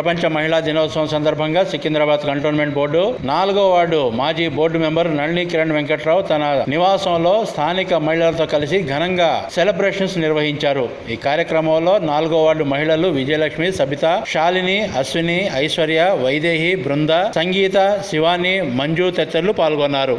ప్రపంచ మహిళా దినోత్సవం సందర్భంగా సికింద్రాబాద్ కంటోన్మెంట్ బోర్డు నాలుగో వార్డు మాజీ బోర్డు మెంబర్ నళిని కిరణ్ వెంకట్రావు తన నివాసంలో స్థానిక మహిళలతో కలిసి ఘనంగా సెలబ్రేషన్స్ నిర్వహించారు. ఈ కార్యక్రమంలో నాలుగో వార్డు మహిళలు విజయలక్ష్మి సబిత శాలిని అశ్విని ఐశ్వర్య వైదేహి బృంద సంగీత శివాని మంజు తదితరులు పాల్గొన్నారు.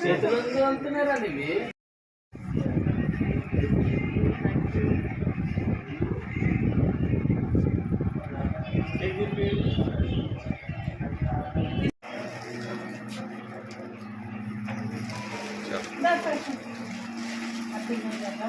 చేతులు వెళ్తున్నారా ఇవి ఇది చూడాలా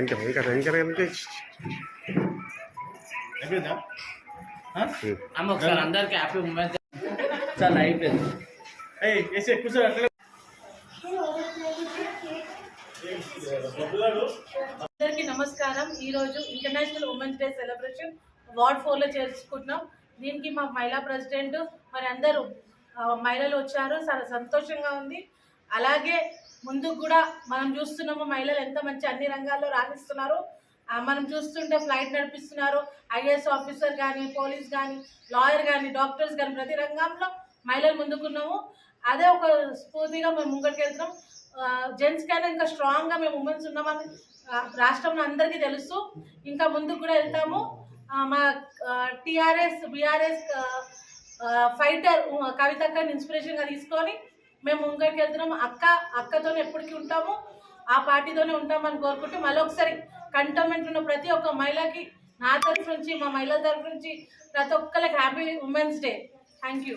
ఇంకా ఇంకా ఇంకా ఇంకా అమ్మ ఒకసారి అందరికి హ్యాపీ ఉమెన్స్ చాలా అయిపోయింది. అందరికీ నమస్కారం. ఈ రోజు international women's day celebration ward ఫోర్లో చేసుకుంటున్నాం దీనికి మా మహిళా ప్రెసిడెంట్ మరి అందరూ మహిళలు వచ్చారు. చాలా సంతోషంగా ఉంది. అలాగే ముందుకు కూడా మనం చూస్తున్నాము మహిళలు ఎంత మంచి అన్ని రంగాల్లో రాణిస్తున్నారు. మనం చూస్తుంటే ఫ్లైట్ నడిపిస్తున్నారు. ఐఏఎస్ ఆఫీసర్ కానీ పోలీస్ కానీ లాయర్ కానీ డాక్టర్స్ కానీ ప్రతి రంగంలో మహిళలు ముందుకున్నాము. అదే ఒక స్ఫూర్తిగా మేము ముంగడికి వెళ్తున్నాం. జెంట్స్ కైనా ఇంకా స్ట్రాంగ్గా మేము ఉమెన్స్ ఉన్నామని రాష్ట్రంలో అందరికీ తెలుసు. ఇంకా ముందుకు కూడా వెళ్తాము. మా టీఆర్ఎస్ బీఆర్ఎస్ ఫైటర్ కవితక్కని ఇన్స్పిరేషన్గా తీసుకొని మేము ముంగడికి వెళ్తున్నాము అక్క అక్కతోనే ఎప్పటికీ ఉంటాము. ఆ పార్టీతోనే ఉంటామని కోరుకుంటూ మళ్ళీ ఒకసారి కంటోన్మెంట్ ఉన్న ప్రతి ఒక్క మహిళకి నా తరఫు నుంచి మా మహిళల తరఫు నుంచి ప్రతి ఒక్కరికి happy women's day. Thank you.